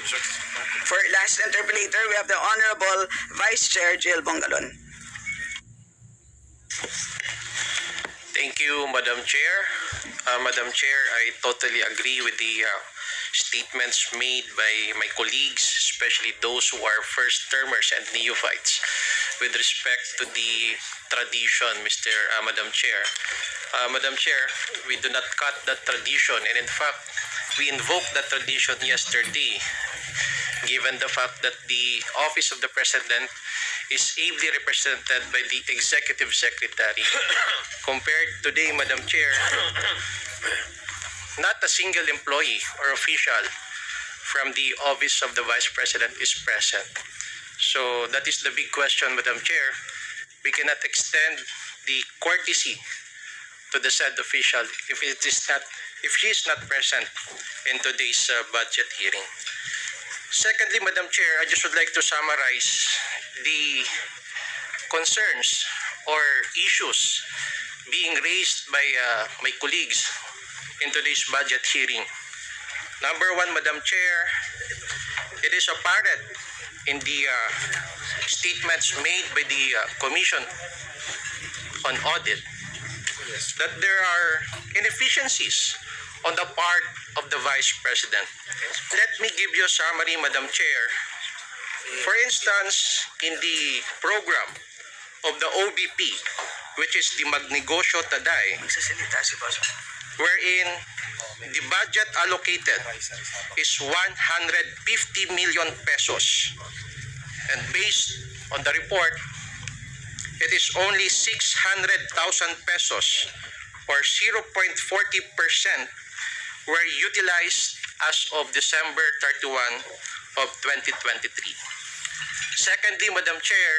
For last interpolator, we have the Honorable Vice Chair Jill Bongalon. Thank you, Madam Chair. Uh, Madam Chair, I totally agree with the uh, statements made by my colleagues, especially those who are first termers and neophytes, with respect to the tradition, Mr. Uh, Madam Chair. Uh, Madam Chair, we do not cut that tradition, and in fact, we invoked that tradition yesterday, given the fact that the Office of the President is ably represented by the Executive Secretary. Compared today, Madam Chair, not a single employee or official from the Office of the Vice President is present. So that is the big question, Madam Chair. We cannot extend the courtesy to the said official if it is not if she is not present in today's uh, budget hearing. Secondly, Madam Chair, I just would like to summarize the concerns or issues being raised by uh, my colleagues in today's budget hearing. Number one, Madam Chair, it is apparent in the uh, statements made by the uh, Commission on Audit that there are inefficiencies on the part of the Vice President. Let me give you a summary, Madam Chair. For instance, in the program of the OBP, which is the Magnegosyo Taday, wherein the budget allocated is 150 million pesos. And based on the report, it is only 600,000 pesos or 0.40% were utilized as of December 31 of 2023. Secondly, Madam Chair,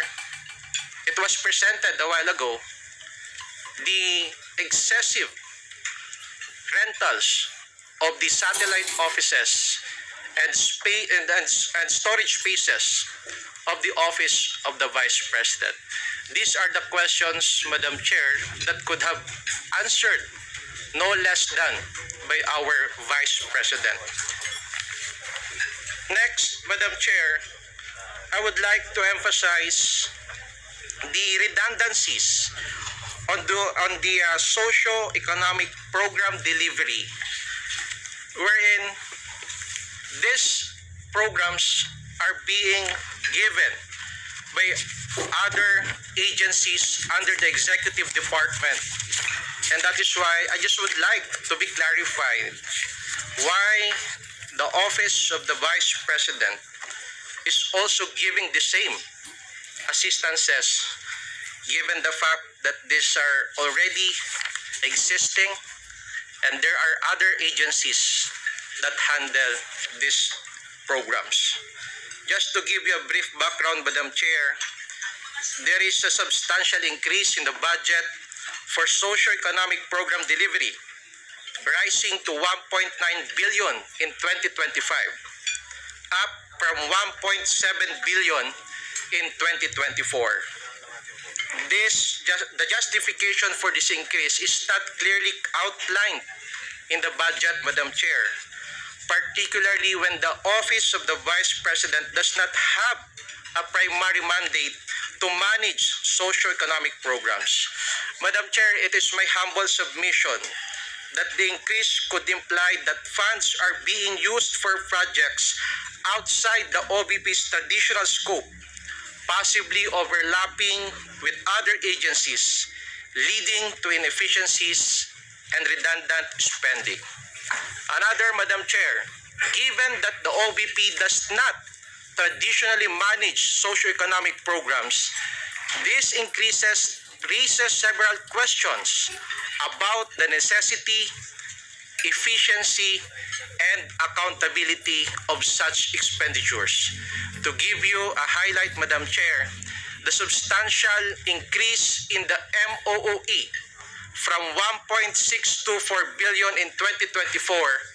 it was presented a while ago the excessive rentals of the satellite offices and, spa- and, and, and storage spaces of the office of the Vice President. These are the questions, Madam Chair, that could have answered no less than by our Vice President. Next, Madam Chair, I would like to emphasize the redundancies on the, on the uh, socio-economic program delivery wherein these programs are being given by other agencies under the executive department and that is why I just would like to be clarified why the office of the vice president is also giving the same assistances given the fact that these are already existing and there are other agencies that handle these programs. Just to give you a brief background, Madam Chair, there is a substantial increase in the budget for socio-economic program delivery, rising to 1.9 billion in 2025, up from 1.7 billion in 2024. This the justification for this increase is not clearly outlined in the budget, Madam Chair, particularly when the office of the Vice President does not have a primary mandate to manage socio-economic programs. Madam Chair, it is my humble submission that the increase could imply that funds are being used for projects outside the OBP's traditional scope, possibly overlapping with other agencies, leading to inefficiencies and redundant spending. Another, Madam Chair, given that the OBP does not traditionally manage socioeconomic programs, this increases raises several questions about the necessity, efficiency, and accountability of such expenditures. To give you a highlight, Madam Chair, the substantial increase in the MOOE from 1.624 billion in 2024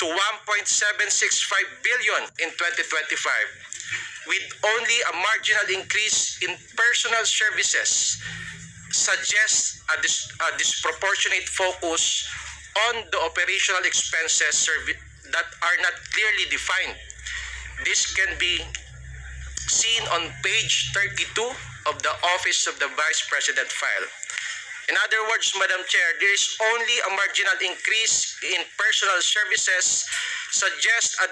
to 1.765 billion in 2025 with only a marginal increase in personal services suggests a, dis- a disproportionate focus on the operational expenses servi- that are not clearly defined This can be seen on page 32 of the Office of the Vice President file. In other words, Madam Chair, there is only a marginal increase in personal services suggests a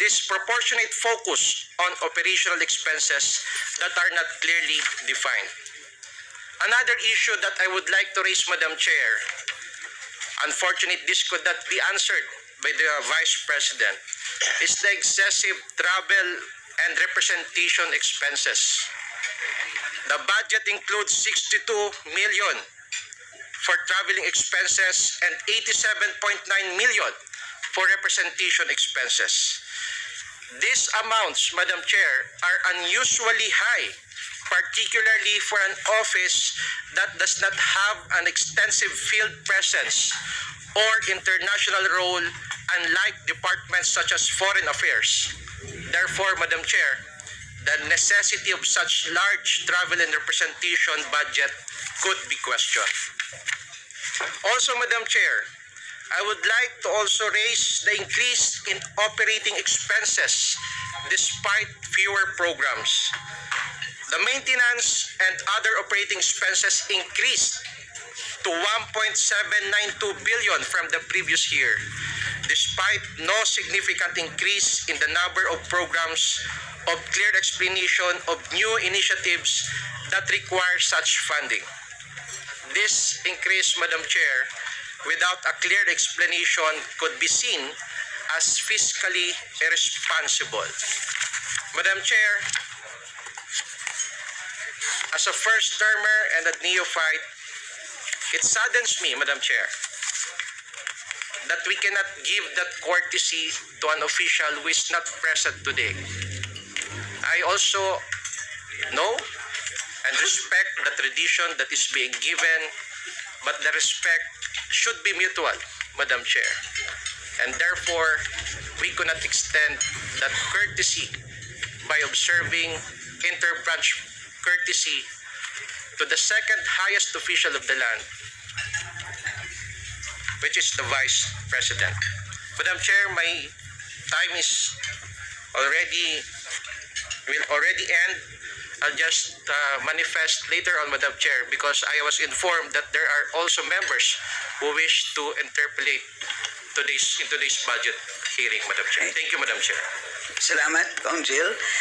disproportionate focus on operational expenses that are not clearly defined. Another issue that I would like to raise, Madam Chair, unfortunately this could not be answered by the Vice President, is the excessive travel and representation expenses. The budget includes 62 million for traveling expenses and 87.9 million for representation expenses. These amounts, Madam Chair, are unusually high, particularly for an office that does not have an extensive field presence or international role unlike departments such as foreign affairs. Therefore, Madam Chair, the necessity of such large travel and representation budget could be questioned. Also, Madam Chair, I would like to also raise the increase in operating expenses despite fewer programs. The maintenance and other operating expenses increased to 1.792 billion from the previous year despite no significant increase in the number of programs of clear explanation of new initiatives that require such funding. This increase, Madam Chair, without a clear explanation could be seen as fiscally irresponsible. Madam Chair, as a first termer and a neophyte, it saddens me, Madam Chair, that we cannot give that courtesy to an official who is not present today. I also know and respect the tradition that is being given, but the respect should be mutual, Madam Chair. And therefore, we cannot extend that courtesy by observing interbranch courtesy to the second highest official of the land, which is the Vice President. Madam Chair, my time is already will already end. I'll just uh, manifest later on, Madam Chair, because I was informed that there are also members who wish to interpolate today's in today's budget hearing, Madam Chair. Thank you, Madam Chair. Salamat, Kong Jill.